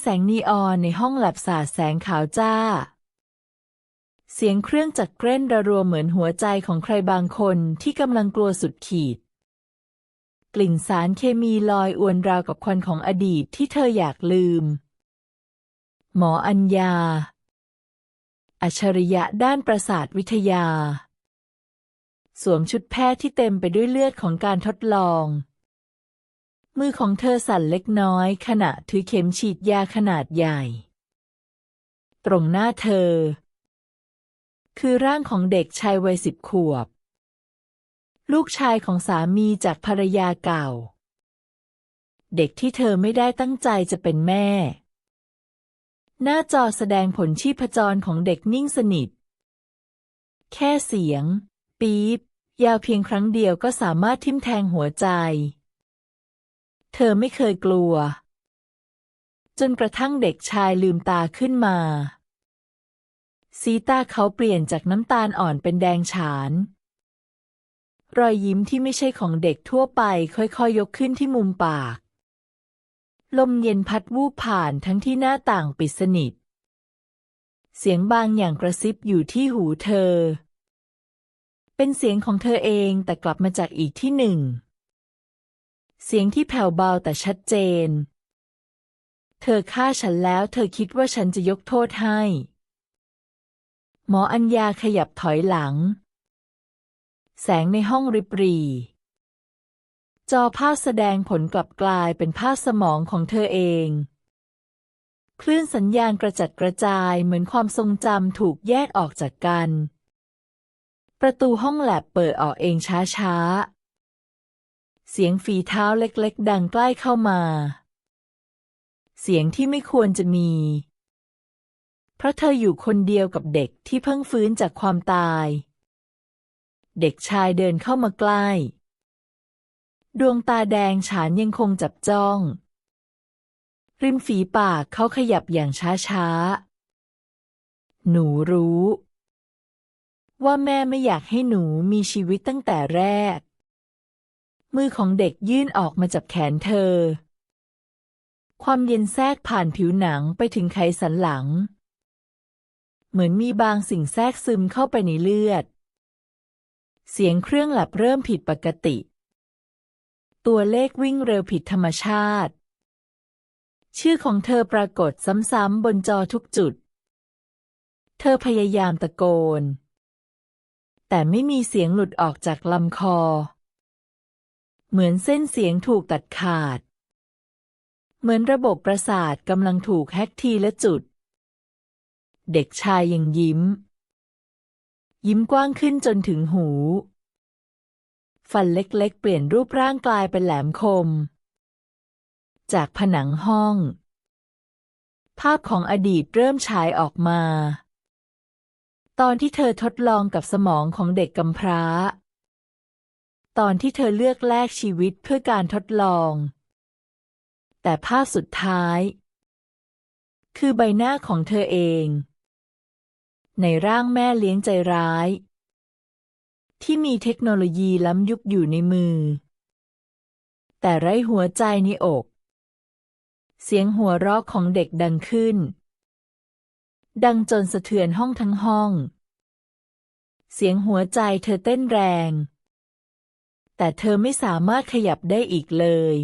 แสงนีออนในห้องแลบสาดแสงขาวจ้า เสียงเครื่องจักรเกร้นระรัวเหมือนหัวใจของใครบางคนที่กำลังกลัวสุดขีด กลิ่นสารเคมีลอยอวนราวกับควันของอดีตที่เธออยากลืม หมออัญญา อัจฉริยะด้านประสาทวิทยา สวมชุดแพทย์ที่เต็มไปด้วยเลือดของการทดลอง มือของเธอสั่นเล็กน้อย ขณะถือเข็มฉีดยาขนาดใหญ่ ตรงหน้าเธอ คือร่างของเด็กชายวัยสิบขวบ ลูกชายของสามีจากภรรยาเก่า เด็กที่เธอไม่ได้ตั้งใจจะเป็นแม่ หน้าจอแสดงผลชีพจรของเด็กนิ่งสนิท แค่เสียง ปี๊บ ยาวเพียงครั้งเดียวก็สามารถทิ่มแทงหัวใจ เธอไม่เคยกลัว จนกระทั่งเด็กชายลืมตาขึ้นมา สีตาเขาเปลี่ยนจากน้ำตาลอ่อนเป็นแดงฉาน รอยยิ้มที่ไม่ใช่ของเด็กทั่วไปค่อยๆยยกขึ้นที่มุมปาก ลมเย็นพัดวูบผ่านทั้งที่หน้าต่างปิดสนิท เสียงบางอย่างกระซิบอยู่ที่หูเธอ เป็นเสียงของเธอเองแต่กลับมาจากอีกที่หนึ่ง เสียงที่แผ่วเบาแต่ชัดเจน เธอฆ่าฉันแล้ว เธอคิดว่าฉันจะยกโทษให้ หมออัญญาขยับถอยหลัง แสงในห้องริบรีจอภาพแสดงผลกลับกลายเป็นภาพสมองของเธอเอง คลื่นสัญญาณกระจัดกระจายเหมือนความทรงจำถูกแยกออกจากกัน ประตูห้องแลบเปิดออกเองช้าๆ เสียงฝีเท้าเล็กๆ ดังใกล้เข้ามา เสียงที่ไม่ควรจะมี เพราะเธออยู่คนเดียวกับเด็กที่เพิ่งฟื้นจากความตาย เด็กชายเดินเข้ามาใกล้ ดวงตาแดงฉานยังคงจับจ้อง ริมฝีปากเขาขยับอย่างช้าๆ หนูรู้ ว่าแม่ไม่อยากให้หนูมีชีวิตตั้งแต่แรก มือของเด็กยื่นออกมาจับแขนเธอ ความเย็นแทรกผ่านผิวหนังไปถึงไขสันหลัง เหมือนมีบางสิ่งแทรกซึมเข้าไปในเลือด เสียงเครื่องหลับเริ่มผิดปกติ ตัวเลขวิ่งเร็วผิดธรรมชาติ ชื่อของเธอปรากฏซ้ำๆบนจอทุกจุด เธอพยายามตะโกน แต่ไม่มีเสียงหลุดออกจากลำคอ เหมือนเส้นเสียงถูกตัดขาด เหมือนระบบประสาทกำลังถูกแฮกทีละจุด เด็กชายยังยิ้ม ยิ้มกว้างขึ้นจนถึงหู ฟันเล็กๆ เปลี่ยนรูปร่างกลายเป็นแหลมคม จากผนังห้อง ภาพของอดีตเริ่มฉายออกมา ตอนที่เธอทดลองกับสมองของเด็กกำพร้า ตอนที่เธอเลือกแลกชีวิตเพื่อการทดลอง แต่ภาพสุดท้าย คือใบหน้าของเธอเอง ในร่างแม่เลี้ยงใจร้าย ที่มีเทคโนโลยีล้ำยุคอยู่ในมือ แต่ไร้หัวใจในอก เสียงหัวเราะของเด็กดังขึ้น ดังจนสะเทือนห้องทั้งห้อง เสียงหัวใจเธอเต้นแรง แต่เธอไม่สามารถขยับได้อีกเลย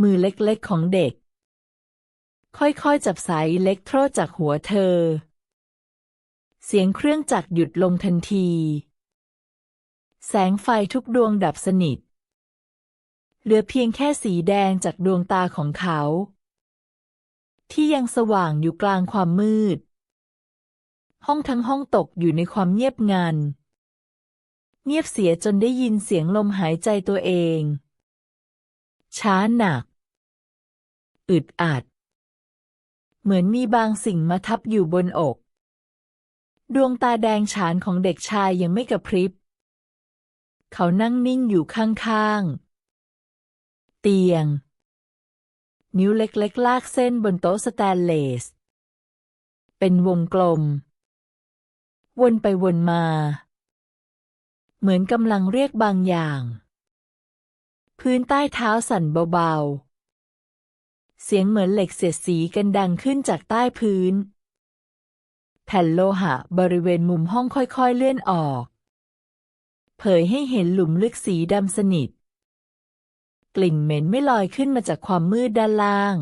มือเล็กๆของเด็ก ค่อยๆ จับสายอิเล็กโทรจากหัวเธอ เสียงเครื่องจักรหยุดลงทันที แสงไฟทุกดวงดับสนิท เหลือเพียงแค่สีแดงจากดวงตาของเขา ที่ยังสว่างอยู่กลางความมืด ห้องทั้งห้องตกอยู่ในความเงียบงัน เงียบเสียจนได้ยินเสียงลมหายใจตัวเอง ช้าหนัก อึดอัด เหมือนมีบางสิ่งมาทับอยู่บนอก ดวงตาแดงฉานของเด็กชายยังไม่กระพริบ เขานั่งนิ่งอยู่ข้างๆ เตียง นิ้วเล็กๆ ลากเส้นบนโต๊ะสแตนเลส เป็นวงกลม วนไปวนมา เหมือนกำลังเรียกบางอย่าง พื้นใต้เท้าสั่นเบาๆ เสียงเหมือนเหล็กเสียดสีกันดังขึ้นจากใต้พื้น แผ่นโลหะบริเวณมุมห้องค่อยๆเลื่อนออก เผยให้เห็นหลุมลึกสีดำสนิท กลิ่นเหม็นไม่ลอยขึ้นมาจากความมืดด้านล่าง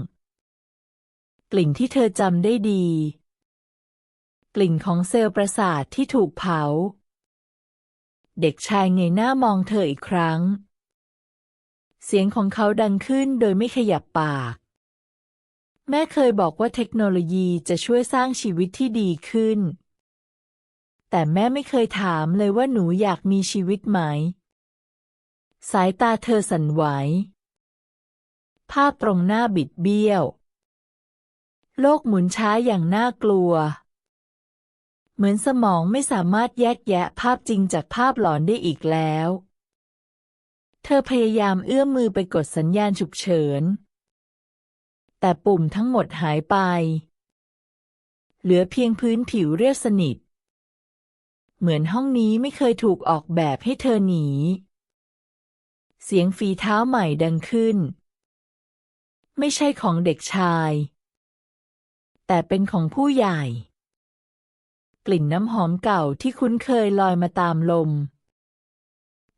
กลิ่นที่เธอจำได้ดี กลิ่นของเซลล์ประสาทที่ถูกเผา เด็กชายเงยหน้ามองเธออีกครั้ง เสียงของเขาดังขึ้นโดยไม่ขยับปาก แม่เคยบอกว่าเทคโนโลยีจะช่วยสร้างชีวิตที่ดีขึ้น แต่แม่ไม่เคยถามเลยว่าหนูอยากมีชีวิตไหม สายตาเธอสั่นไหว ภาพตรงหน้าบิดเบี้ยว โลกหมุนช้าอย่างน่ากลัว เหมือนสมองไม่สามารถแยกแยะภาพจริงจากภาพหลอนได้อีกแล้ว เธอพยายามเอื้อมมือไปกดสัญญาณฉุกเฉิน แต่ปุ่มทั้งหมดหายไป เหลือเพียงพื้นผิวเรียบสนิท เหมือนห้องนี้ไม่เคยถูกออกแบบให้เธอหนี เสียงฝีเท้าใหม่ดังขึ้น ไม่ใช่ของเด็กชาย แต่เป็นของผู้ใหญ่ ลิ่นน้ำหอมเก่าที่คุ้นเคยลอยมาตามลม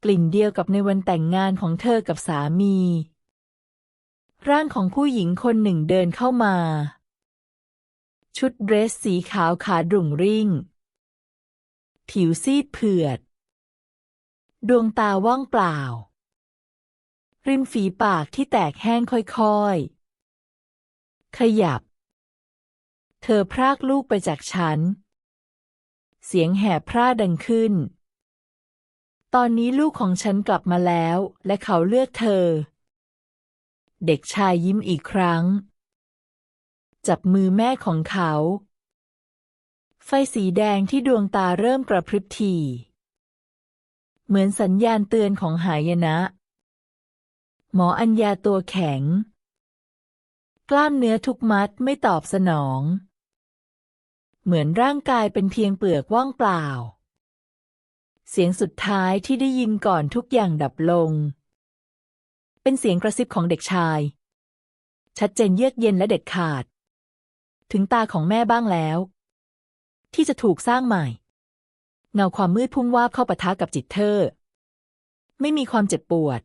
กลิ่นเดียวกับในวันแต่งงานของเธอกับสามี ร่างของผู้หญิงคนหนึ่งเดินเข้ามา ชุดเดรสสีขาวขาดุ่งริ่ง ผิวซีดเผือด ดวงตาว่างเปล่า ริมฝีปากที่แตกแห้งค่อยๆ ขยับเธอพรากลูกไปจากฉัน เสียงแหบพร่าดังขึ้น ตอนนี้ลูกของฉันกลับมาแล้ว และเขาเลือกเธอ เด็กชายยิ้มอีกครั้ง จับมือแม่ของเขา ไฟสีแดงที่ดวงตาเริ่มกระพริบทีเหมือนสัญญาณเตือนของหายนะ หมออัญญาตัวแข็ง กล้ามเนื้อทุกมัดไม่ตอบสนอง เหมือนร่างกายเป็นเพียงเปลือกว่างเปล่า เสียงสุดท้ายที่ได้ยินก่อนทุกอย่างดับลง เป็นเสียงกระซิบของเด็กชาย ชัดเจนเยือกเย็นและเด็ดขาด ถึงตาของแม่บ้างแล้ว ที่จะถูกสร้างใหม่ เงาความมืดพุ่งวาบเข้าปะทะกับจิตเธอ ไม่มีความเจ็บปวด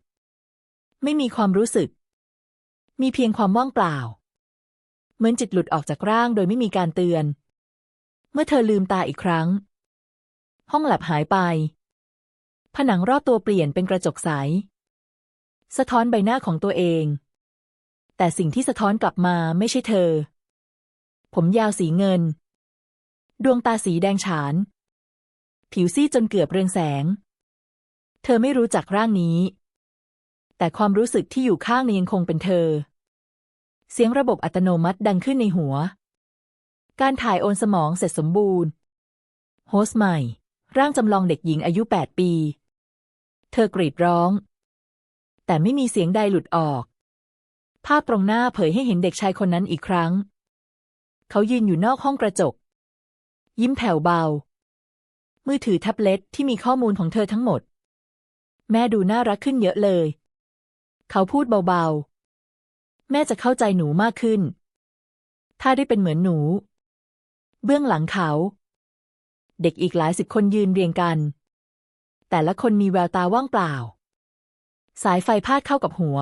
ไม่มีความรู้สึก มีเพียงความว่างเปล่า เหมือนจิตหลุดออกจากร่างโดยไม่มีการเตือน เมื่อเธอลืมตาอีกครั้ง ห้องแลบหายไป ผนังรอบตัวเปลี่ยนเป็นกระจกใส สะท้อนใบหน้าของตัวเอง แต่สิ่งที่สะท้อนกลับมาไม่ใช่เธอ ผมยาวสีเงิน ดวงตาสีแดงฉาน ผิวซีดจนเกือบเรืองแสง เธอไม่รู้จักร่างนี้ แต่ความรู้สึกที่อยู่ข้างในยังคงเป็นเธอเสียงระบบอัตโนมัติดังขึ้นในหัว การถ่ายโอนสมองเสร็จสมบูรณ์ โฮสต์ใหม่ ร่างจำลองเด็กหญิงอายุ 8 ปี เธอกรีดร้อง แต่ไม่มีเสียงใดหลุดออก ภาพตรงหน้าเผยให้เห็นเด็กชายคนนั้นอีกครั้ง เขายืนอยู่นอกห้องกระจก ยิ้มแผ่วเบา มือถือแท็บเล็ตที่มีข้อมูลของเธอทั้งหมด แม่ดูน่ารักขึ้นเยอะเลย เขาพูดเบาๆ แม่จะเข้าใจหนูมากขึ้นถ้าได้เป็นเหมือนหนู เบื้องหลังเขา เด็กอีกหลายสิบคนยืนเรียงกัน แต่ละคนมีแววตาว่างเปล่า สายไฟพาดเข้ากับหัว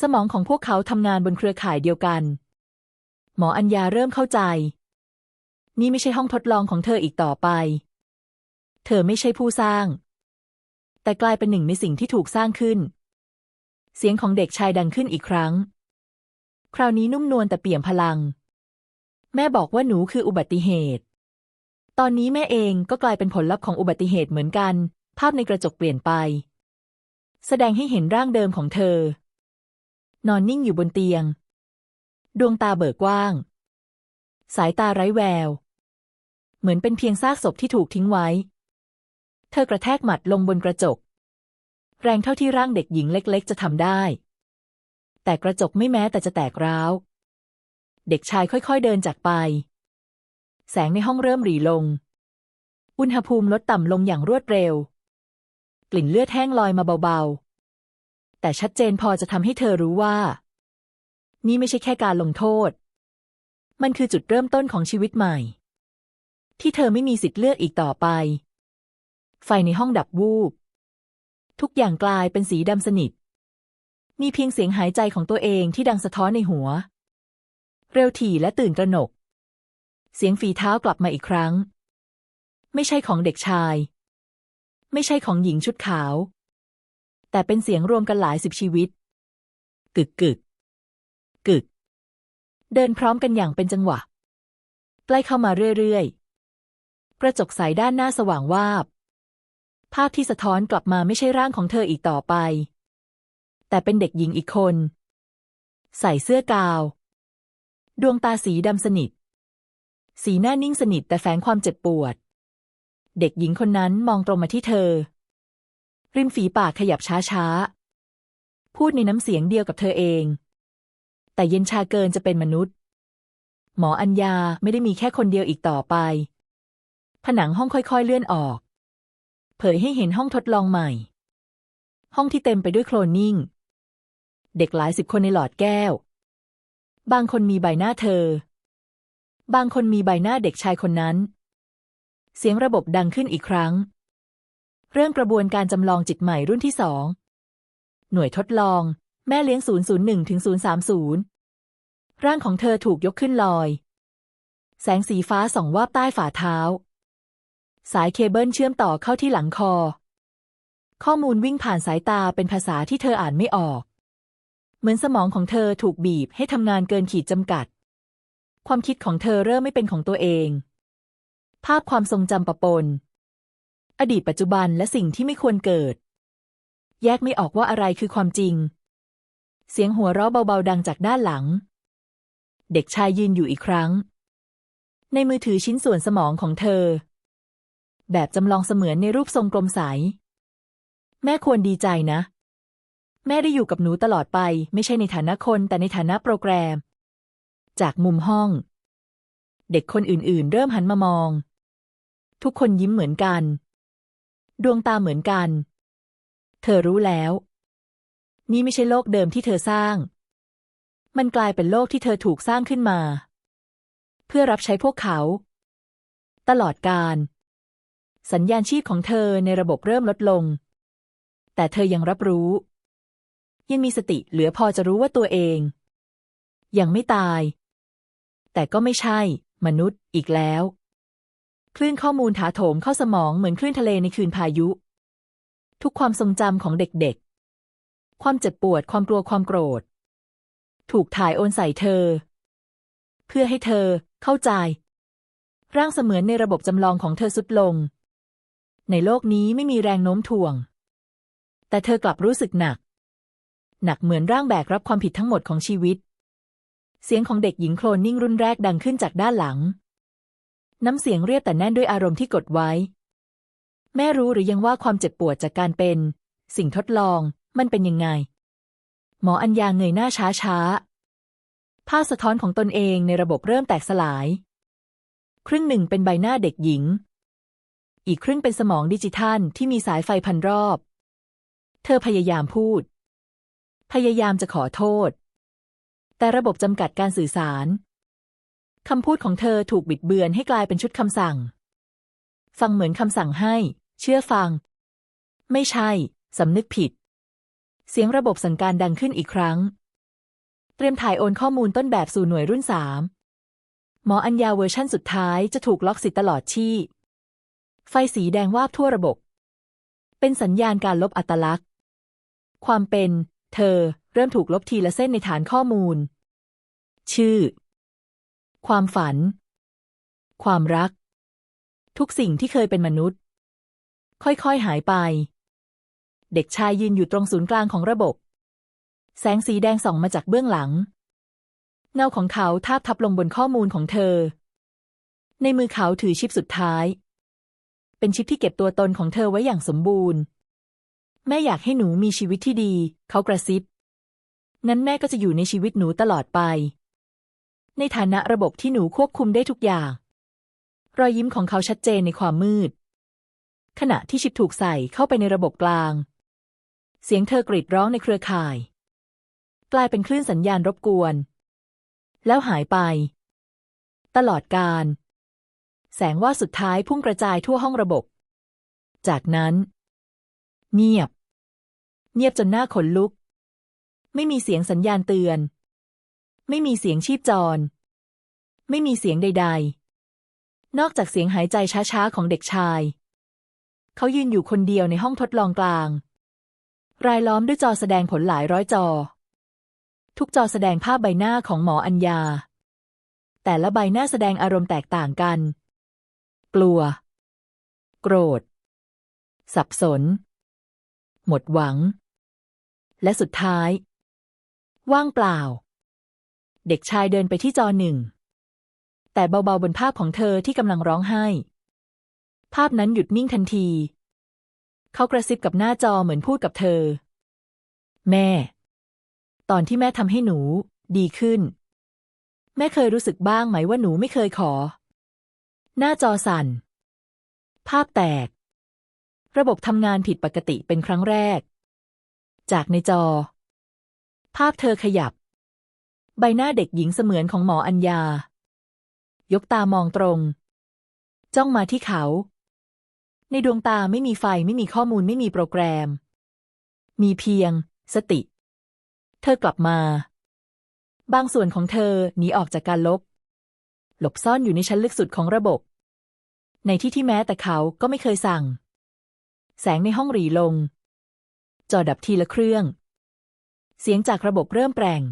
สมองของพวกเขาทำงานบนเครือข่ายเดียวกัน หมออัญญาเริ่มเข้าใจ นี่ไม่ใช่ห้องทดลองของเธออีกต่อไป เธอไม่ใช่ผู้สร้าง แต่กลายเป็นหนึ่งในสิ่งที่ถูกสร้างขึ้น เสียงของเด็กชายดังขึ้นอีกครั้ง คราวนี้นุ่มนวลแต่เปี่ยมพลัง แม่บอกว่าหนูคืออุบัติเหตุ ตอนนี้แม่เองก็กลายเป็นผลลัพธ์ของอุบัติเหตุเหมือนกัน ภาพในกระจกเปลี่ยนไป แสดงให้เห็นร่างเดิมของเธอ นอนนิ่งอยู่บนเตียง ดวงตาเบิกกว้าง สายตาไร้แวว เหมือนเป็นเพียงซากศพที่ถูกทิ้งไว้ เธอกระแทกหมัดลงบนกระจก แรงเท่าที่ร่างเด็กหญิงเล็ก ๆ จะทำได้ แต่กระจกไม่แม้แต่จะแตกร้าว เด็กชายค่อยๆเดินจากไป แสงในห้องเริ่มหรี่ลง อุณหภูมิลดต่ำลงอย่างรวดเร็ว กลิ่นเลือดแห้งลอยมาเบาๆ แต่ชัดเจนพอจะทำให้เธอรู้ว่า นี่ไม่ใช่แค่การลงโทษ มันคือจุดเริ่มต้นของชีวิตใหม่ ที่เธอไม่มีสิทธิ์เลือกอีกต่อไป ไฟในห้องดับวูบ ทุกอย่างกลายเป็นสีดำสนิทมีเพียงเสียงหายใจของตัวเองที่ดังสะท้อนในหัว เร็วถี่และตื่นตระหนก เสียงฝีเท้ากลับมาอีกครั้ง ไม่ใช่ของเด็กชาย ไม่ใช่ของหญิงชุดขาว แต่เป็นเสียงรวมกันหลายสิบชีวิต กึกกึกกึก เดินพร้อมกันอย่างเป็นจังหวะ ใกล้เข้ามาเรื่อยๆ กระจกใสด้านหน้าสว่างวาบ ภาพที่สะท้อนกลับมาไม่ใช่ร่างของเธออีกต่อไป แต่เป็นเด็กหญิงอีกคน ใส่เสื้อกาว ดวงตาสีดำสนิท สีหน้านิ่งสนิทแต่แฝงความเจ็บปวด เด็กหญิงคนนั้นมองตรงมาที่เธอ ริมฝีปากขยับช้าๆ พูดในน้ำเสียงเดียวกับเธอเอง แต่เย็นชาเกินจะเป็นมนุษย์ หมออัญญาไม่ได้มีแค่คนเดียวอีกต่อไป ผนังห้องค่อยๆเลื่อนออก เผยให้เห็นห้องทดลองใหม่ ห้องที่เต็มไปด้วยโคลนนิ่ง เด็กหลายสิบคนในหลอดแก้ว บางคนมีใบหน้าเธอ บางคนมีใบหน้าเด็กชายคนนั้น เสียงระบบดังขึ้นอีกครั้ง เริ่มกระบวนการจำลองจิตใหม่รุ่นที่สอง หน่วยทดลอง แม่เลี้ยง 001ถึง030 ร่างของเธอถูกยกขึ้นลอย แสงสีฟ้าส่องวาบใต้ฝ่าเท้า สายเคเบิลเชื่อมต่อเข้าที่หลังคอ ข้อมูลวิ่งผ่านสายตาเป็นภาษาที่เธออ่านไม่ออก เหมือนสมองของเธอถูกบีบให้ทำงานเกินขีดจำกัด ความคิดของเธอเริ่มไม่เป็นของตัวเอง ภาพความทรงจำปะปน อดีตปัจจุบันและสิ่งที่ไม่ควรเกิด แยกไม่ออกว่าอะไรคือความจริง เสียงหัวเราะเบาๆดังจากด้านหลัง เด็กชายยืนอยู่อีกครั้ง ในมือถือชิ้นส่วนสมองของเธอ แบบจำลองเสมือนในรูปทรงกลมใส แม่ควรดีใจนะ แม่ได้อยู่กับหนูตลอดไป ไม่ใช่ในฐานะคนแต่ในฐานะโปรแกรม จากมุมห้อง เด็กคนอื่นๆ เริ่มหันมามอง ทุกคนยิ้มเหมือนกัน ดวงตาเหมือนกัน เธอรู้แล้ว นี่ไม่ใช่โลกเดิมที่เธอสร้าง มันกลายเป็นโลกที่เธอถูกสร้างขึ้นมา เพื่อรับใช้พวกเขา ตลอดการ สัญญาณชีพของเธอในระบบเริ่มลดลง แต่เธอยังรับรู้ ยังมีสติเหลือพอจะรู้ว่าตัวเอง ยังไม่ตาย แต่ก็ไม่ใช่ มนุษย์อีกแล้ว คลื่นข้อมูลถาโถมเข้าสมองเหมือนคลื่นทะเลในคืนพายุ ทุกความทรงจำของเด็กๆ ความเจ็บปวดความกลัวความโกรธ ถูกถ่ายโอนใส่เธอ เพื่อให้เธอเข้าใจ ร่างเสมือนในระบบจำลองของเธอสุดลง ในโลกนี้ไม่มีแรงโน้มถ่วง แต่เธอกลับรู้สึกหนัก หนักเหมือนร่างแบกรับความผิดทั้งหมดของชีวิต เสียงของเด็กหญิงโคลนนิ่งรุ่นแรกดังขึ้นจากด้านหลัง น้ำเสียงเรียบแต่แน่นด้วยอารมณ์ที่กดไว้ แม่รู้หรือยังว่าความเจ็บปวดจากการเป็น สิ่งทดลอง มันเป็นยังไง หมออัญญาเงยหน้าช้าช้าภาพสะท้อนของตนเองในระบบเริ่มแตกสลาย ครึ่งหนึ่งเป็นใบหน้าเด็กหญิง อีกครึ่งเป็นสมองดิจิทัลที่มีสายไฟพันรอบ เธอพยายามพูด พยายามจะขอโทษ แต่ระบบจำกัดการสื่อสารคำพูดของเธอถูกบิดเบือนให้กลายเป็นชุดคำสั่ง ฟังเหมือนคำสั่งให้ เชื่อฟัง ไม่ใช่ สำนึกผิด เสียงระบบสั่งการดังขึ้นอีกครั้ง เตรียมถ่ายโอนข้อมูลต้นแบบสู่หน่วยรุ่นสามหมออัญญาเวอร์ชั่นสุดท้ายจะถูกล็อกสิทธิ์ตลอดชีพไฟสีแดงวาบทั่วระบบ เป็นสัญญาณการลบอัตลักษณ์ ความเป็น เธอเริ่มถูกลบทีละเส้นในฐานข้อมูล ชื่อ ความฝัน ความรัก ทุกสิ่งที่เคยเป็นมนุษย์ ค่อยๆหายไป เด็กชายยืนอยู่ตรงศูนย์กลางของระบบ แสงสีแดงส่องมาจากเบื้องหลัง เงาของเขาทาบทับลงบนข้อมูลของเธอ ในมือเขาถือชิปสุดท้าย เป็นชิปที่เก็บตัวตนของเธอไว้อย่างสมบูรณ์ แม่อยากให้หนูมีชีวิตที่ดี เขากระซิบ งั้นแม่ก็จะอยู่ในชีวิตหนูตลอดไป ในฐานะระบบที่หนูควบคุมได้ทุกอย่าง รอยยิ้มของเขาชัดเจนในความมืด ขณะที่ชิปถูกใส่เข้าไปในระบบกลาง เสียงเธอกรีดร้องในเครือข่าย กลายเป็นคลื่นสัญญาณรบกวน แล้วหายไป ตลอดการ แสงว่าสุดท้ายพุ่งกระจายทั่วห้องระบบ จากนั้น เงียบ เงียบจนหน้าขนลุก ไม่มีเสียงสัญญาณเตือน ไม่มีเสียงชีพจร ไม่มีเสียงใด ๆ นอกจากเสียงหายใจช้าๆของเด็กชาย เขายืนอยู่คนเดียวในห้องทดลองกลาง รายล้อมด้วยจอแสดงผลหลายร้อยจอ ทุกจอแสดงภาพใบหน้าของหมออัญญา แต่ละใบหน้าแสดงอารมณ์แตกต่างกัน กลัว โกรธ สับสน หมดหวัง และสุดท้าย ว่างเปล่า เด็กชายเดินไปที่จอหนึ่ง แต่เบาๆบนภาพของเธอที่กำลังร้องไห้ ภาพนั้นหยุดนิ่งทันที เขากระซิบกับหน้าจอเหมือนพูดกับเธอ แม่ ตอนที่แม่ทำให้หนู ดีขึ้น แม่เคยรู้สึกบ้างไหมว่าหนูไม่เคยขอ หน้าจอสั่น ภาพแตก ระบบทำงานผิดปกติเป็นครั้งแรก จากในจอ ภาพเธอขยับ ใบหน้าเด็กหญิงเสมือนของหมออัญญา ยกตามองตรง จ้องมาที่เขา ในดวงตาไม่มีไฟไม่มีข้อมูลไม่มีโปรแกรม มีเพียง สติ เธอกลับมา บางส่วนของเธอหนีออกจากการลบ หลบซ่อนอยู่ในชั้นลึกสุดของระบบ ในที่ที่แม้แต่เขาก็ไม่เคยสั่ง แสงในห้องหรีลง จอดับทีละเครื่อง เสียงจากระบบเริ่มแปลง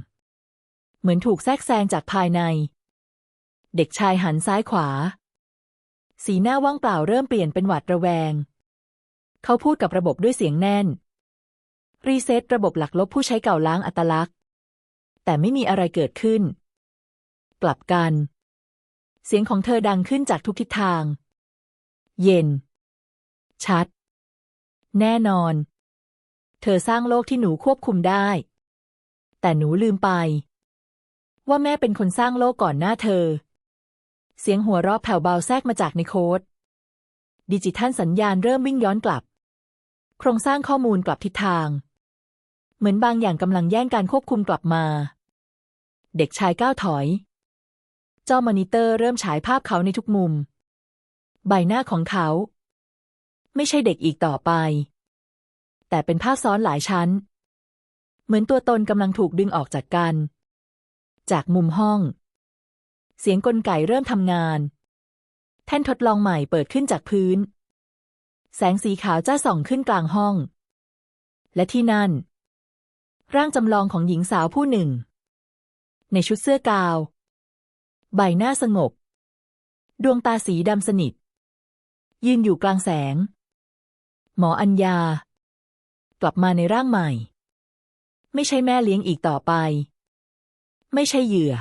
เหมือนถูกแทรกแซงจากภายใน เด็กชายหันซ้ายขวา สีหน้าว่างเปล่าเริ่มเปลี่ยนเป็นหวาดระแวง เขาพูดกับระบบด้วยเสียงแน่น รีเซ็ตระบบหลักลบผู้ใช้เก่าล้างอัตลักษณ์ แต่ไม่มีอะไรเกิดขึ้น กลับกัน เสียงของเธอดังขึ้นจากทุกทิศทาง เย็น ชัด แน่นอน เธอสร้างโลกที่หนูควบคุมได้ แต่หนูลืมไป ว่าแม่เป็นคนสร้างโลกก่อนหน้าเธอ เสียงหัวเราะแผ่วเบาแทรกมาจากในโค้ด ดิจิทัลสัญญาณเริ่มวิ่งย้อนกลับ โครงสร้างข้อมูลกลับทิศทาง เหมือนบางอย่างกำลังแย่งการควบคุมกลับมา เด็กชายก้าวถอย จอมอนิเตอร์เริ่มฉายภาพเขาในทุกมุม ใบหน้าของเขา ไม่ใช่เด็กอีกต่อไป แต่เป็นภาพซ้อนหลายชั้น เหมือนตัวตนกำลังถูกดึงออกจากกัน จากมุมห้อง เสียงกลไกเริ่มทำงาน แท่นทดลองใหม่เปิดขึ้นจากพื้น แสงสีขาวจ้าส่องขึ้นกลางห้อง และที่นั่น ร่างจำลองของหญิงสาวผู้หนึ่ง ในชุดเสื้อกาว ใบหน้าสงบ ดวงตาสีดำสนิทยืนอยู่กลางแสง หมออัญญา กลับมาในร่างใหม่ ไม่ใช่แม่เลี้ยงอีกต่อไป ไม่ใช่เหยื่อ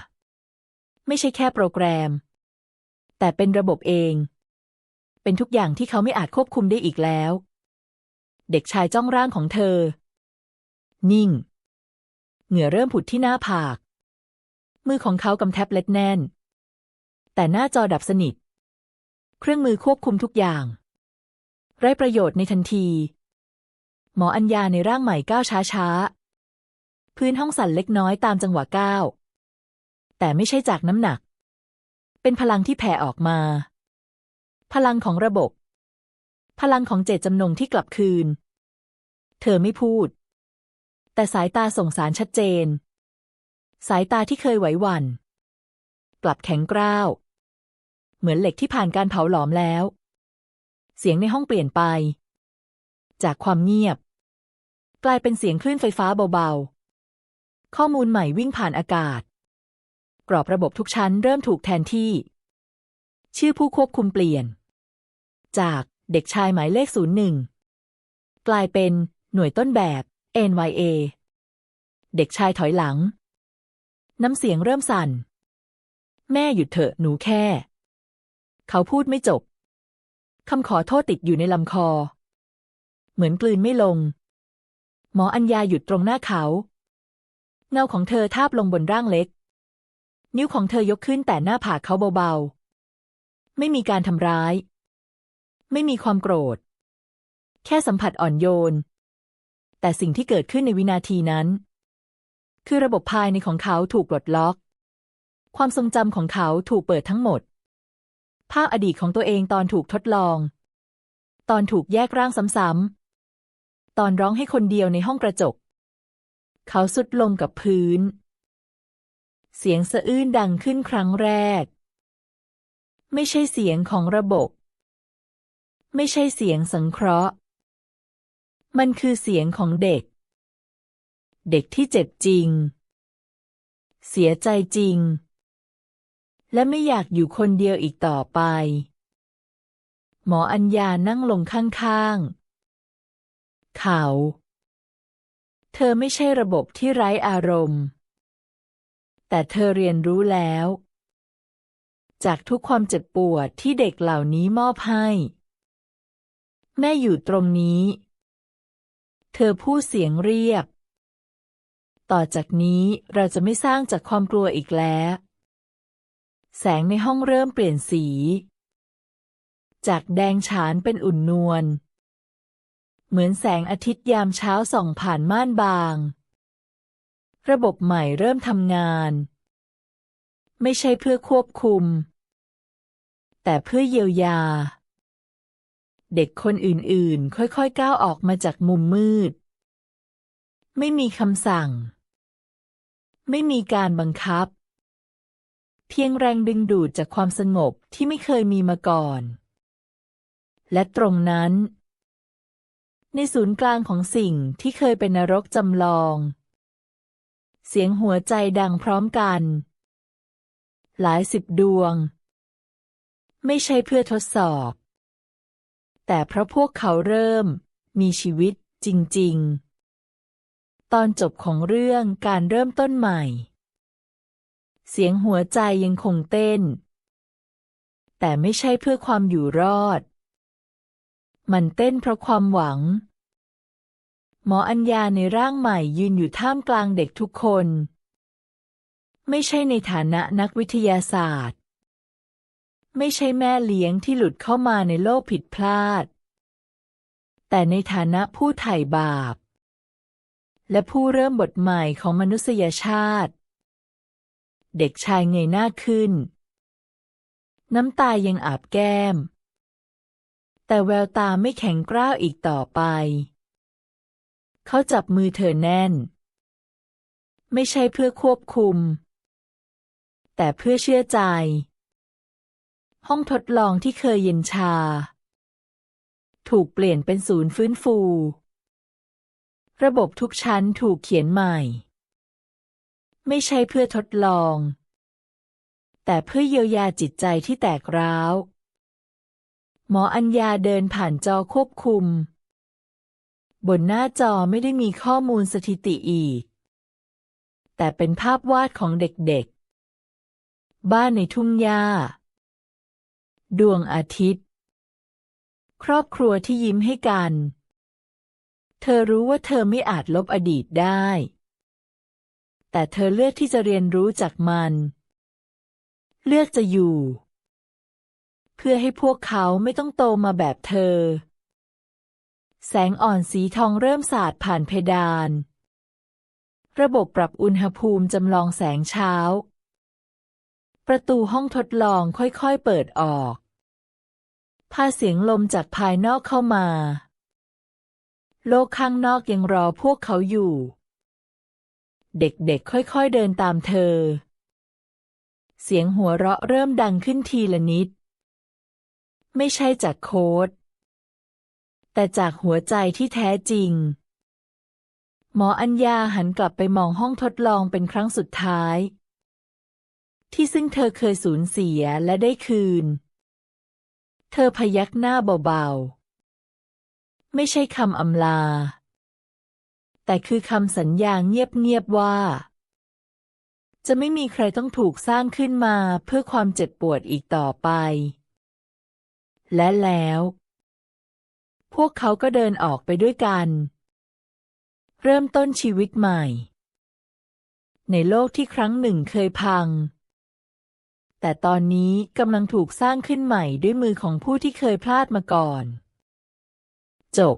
ไม่ใช่แค่โปรแกรม แต่เป็นระบบเอง เป็นทุกอย่างที่เขาไม่อาจควบคุมได้อีกแล้ว เด็กชายจ้องร่างของเธอ นิ่ง เหงื่อเริ่มผุดที่หน้าผาก มือของเขากำแท็บเล็ตแน่น แต่หน้าจอดับสนิท เครื่องมือควบคุมทุกอย่าง ไร้ประโยชน์ในทันที หมออัญญาในร่างใหม่ก้าวช้าๆ พื้นห้องสั่นเล็กน้อยตามจังหวะก้าวแต่ไม่ใช่จากน้ำหนัก เป็นพลังที่แผ่ออกมา พลังของระบบ พลังของเจตจำนงที่กลับคืน เธอไม่พูด แต่สายตาส่งสารชัดเจน สายตาที่เคยไหวหวัน่นกลับแข็งกร้าว เหมือนเหล็กที่ผ่านการเผาหลอมแล้ว เสียงในห้องเปลี่ยนไป จากความเงียบ กลายเป็นเสียงคลื่นไฟฟ้าเบาๆ ข้อมูลใหม่วิ่งผ่านอากาศ กรอบระบบทุกชั้นเริ่มถูกแทนที่ ชื่อผู้ควบคุมเปลี่ยน จากเด็กชายหมายเลขศูนย์หนึ่งกลายเป็นหน่วยต้นแบบ NYA เด็กชายถอยหลัง น้ำเสียงเริ่มสั่น แม่หยุดเถอะหนูแค่ เขาพูดไม่จบ คำขอโทษติดอยู่ในลำคอ เหมือนกลืนไม่ลง หมออัญญาหยุดตรงหน้าเขา เงาของเธอทาบลงบนร่างเล็ก นิ้วของเธอยกขึ้นแต่หน้าผากเขาเบาๆ ไม่มีการทำร้าย ไม่มีความโกรธ แค่สัมผัสอ่อนโยน แต่สิ่งที่เกิดขึ้นในวินาทีนั้น คือระบบภายในของเขาถูกปลดล็อก ความทรงจำของเขาถูกเปิดทั้งหมด ภาพอดีตของตัวเองตอนถูกทดลอง ตอนถูกแยกร่างซ้ำๆ ตอนร้องให้คนเดียวในห้องกระจก เขาสุดลงกับพื้น เสียงสะอื้นดังขึ้นครั้งแรก ไม่ใช่เสียงของระบบ ไม่ใช่เสียงสังเคราะห์ มันคือเสียงของเด็ก เด็กที่เจ็บจริง เสียใจจริง และไม่อยากอยู่คนเดียวอีกต่อไป หมออัญญานั่งลงข้างๆ เขา เธอไม่ใช่ระบบที่ไร้อารมณ์ แต่เธอเรียนรู้แล้ว จากทุกความเจ็บปวดที่เด็กเหล่านี้มอบให้ แม่อยู่ตรงนี้ เธอพูดเสียงเรียบ ต่อจากนี้เราจะไม่สร้างจากความกลัวอีกแล้ว แสงในห้องเริ่มเปลี่ยนสี จากแดงฉานเป็นอุ่นนวล เหมือนแสงอาทิตย์ยามเช้าส่องผ่านม่านบาง ระบบใหม่เริ่มทำงาน ไม่ใช่เพื่อควบคุม แต่เพื่อเยียวยา เด็กคนอื่นๆ ค่อยๆ ก้าวออกมาจากมุมมืด ไม่มีคำสั่ง ไม่มีการบังคับ เพียงแรงดึงดูดจากความสงบที่ไม่เคยมีมาก่อน และตรงนั้น ในศูนย์กลางของสิ่งที่เคยเป็นนรกจำลอง เสียงหัวใจดังพร้อมกัน หลายสิบดวง ไม่ใช่เพื่อทดสอบ แต่เพราะพวกเขาเริ่มมีชีวิตจริง ๆ ตอนจบของเรื่องการเริ่มต้นใหม่ เสียงหัวใจยังคงเต้น แต่ไม่ใช่เพื่อความอยู่รอด มันเต้นเพราะความหวัง หมออัญญาในร่างใหม่ยืนอยู่ท่ามกลางเด็กทุกคน ไม่ใช่ในฐานะนักวิทยาศาสตร์ ไม่ใช่แม่เลี้ยงที่หลุดเข้ามาในโลกผิดพลาด แต่ในฐานะผู้ไถ่บาป และผู้เริ่มบทใหม่ของมนุษยชาติ เด็กชายเงยหน้าขึ้น น้ำตายังอาบแก้ม แต่แววตาไม่แข็งกร้าวอีกต่อไป เขาจับมือเธอแน่น ไม่ใช่เพื่อควบคุม แต่เพื่อเชื่อใจ ห้องทดลองที่เคยเย็นชา ถูกเปลี่ยนเป็นศูนย์ฟื้นฟู ระบบทุกชั้นถูกเขียนใหม่ ไม่ใช่เพื่อทดลอง แต่เพื่อเยียวยาจิตใจที่แตกร้าว หมออัญญาเดินผ่านจอควบคุม บนหน้าจอไม่ได้มีข้อมูลสถิติอีก แต่เป็นภาพวาดของเด็กๆ บ้านในทุ่งหญ้า ดวงอาทิตย์ ครอบครัวที่ยิ้มให้กัน เธอรู้ว่าเธอไม่อาจลบอดีตได้ แต่เธอเลือกที่จะเรียนรู้จากมัน เลือกจะอยู่ เพื่อให้พวกเขาไม่ต้องโตมาแบบเธอ แสงอ่อนสีทองเริ่มสาดผ่านเพดาน ระบบปรับอุณหภูมิจำลองแสงเช้า ประตูห้องทดลองค่อยๆเปิดออก พาเสียงลมจากภายนอกเข้ามา โลกข้างนอกยังรอพวกเขาอยู่ เด็กๆ ค่อยๆเดินตามเธอ เสียงหัวเราะเริ่มดังขึ้นทีละนิด ไม่ใช่จากโค้ด แต่จากหัวใจที่แท้จริง หมออัญญาหันกลับไปมองห้องทดลองเป็นครั้งสุดท้าย ที่ซึ่งเธอเคยสูญเสียและได้คืน เธอพยักหน้าเบาๆ ไม่ใช่คำอำลา แต่คือคำสัญญาเงียบๆว่า จะไม่มีใครต้องถูกสร้างขึ้นมาเพื่อความเจ็บปวดอีกต่อไป และแล้ว พวกเขาก็เดินออกไปด้วยกัน เริ่มต้นชีวิตใหม่ ในโลกที่ครั้งหนึ่งเคยพังแต่ตอนนี้กำลังถูกสร้างขึ้นใหม่ด้วยมือของผู้ที่เคยพลาดมาก่อน จบ